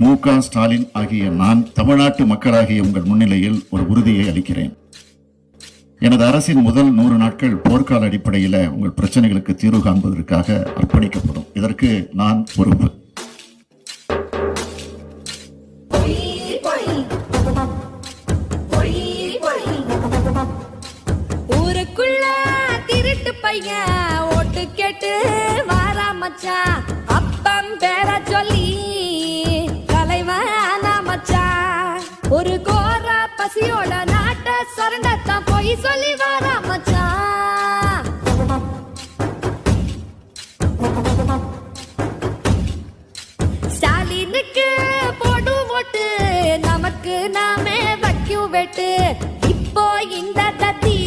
மு க ஸ்டாலின் ஆகிய நான் தமிழ்நாட்டு மக்களாகிய உங்கள் முன்னிலையில் ஒரு உறுதியை அளிக்கிறேன். எனது அரசின் முதல் நூறு நாட்கள் போர்க்கால அடிப்படையில் உங்கள் பிரச்சனைகளுக்கு தீர்வு காண்பதற்காக அர்ப்பணிக்கப்படும். இதற்கு நான் பொறுப்பு. ஊருக்குள்ள திருட்டு பையன் ஓட்டு கேட்டு வாரா மச்சான். ஒரு கோர பசியோட நாட்ட சரண்டத்தான் போய் சொல்லி வரா மச்சான் ஸ்டாலினுக்கு போடும் ஓட்டு நமக்கு நாமே வக்கியும் வெட்டு. இப்போ இந்த தத்தி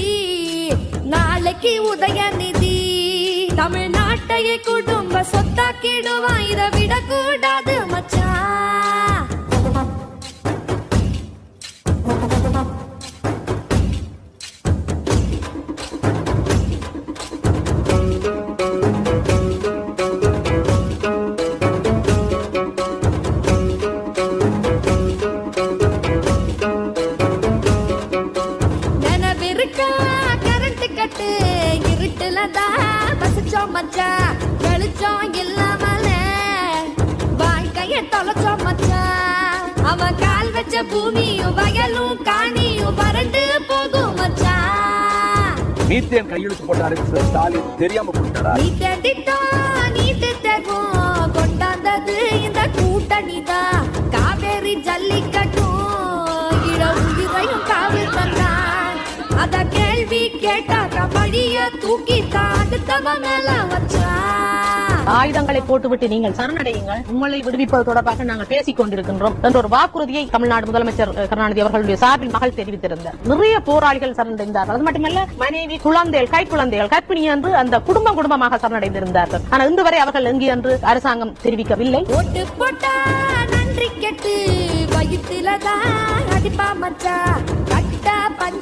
நாளைக்கு உதயநிதி. தமிழ்நாட்டையே குடும்ப சொத்தாக்கிடுவான் இதை விடக்கூடாது மச்சான் இருட்டுல தான் வசிச்சோம் மச்சான் வெளிச்சம் இல்லாமல. வாழ்க்கைய தொலைச்சோம் மச்சான் அவன் கால் வச்ச பூமியும் வயலும் காணியும் வறண்டு போகும் மச்சான் மீத்தேன் கையெழுத்து போட்டாரு ஸ்டாலின் தெரியாம போட்டாரா நீ தேடிட்டோம் நீட்டு தேர்வோம் கொண்டாந்தது இந்த கூட்டணி தான் காவேரி ஜல்லிக்கட்டும் தூக்கி தாடுத்தவ மேல ஆயுதங்களை போட்டுவிட்டு நீங்கள் சரணடையுங்கள். உங்களை விடுவிப்பது தொடர்பாக நாங்கள் பேசிக் கொண்டிருக்கின்றோம் என்ற ஒரு வாக்குறுதியை தமிழ்நாடு முதலமைச்சர் கருணாநிதி அவர்களுடைய சார்பில் மகள் தெரிவித்திருந்தார் நிறைய போராளிகள் சரணடைந்தார்கள். அது மட்டுமல்ல மனைவி குழந்தைகள் கை குழந்தைகள் கற்பிணி என்று அந்த குடும்பம் குடும்பமாக சரணடைந்திருந்தார்கள். ஆனால் இன்று வரை அவர்கள் எங்கே என்று அரசாங்கம் தெரிவிக்கவில்லை. நன்றி கெட்டு வயிற்றுல தான் அடிப்பா மச்சா.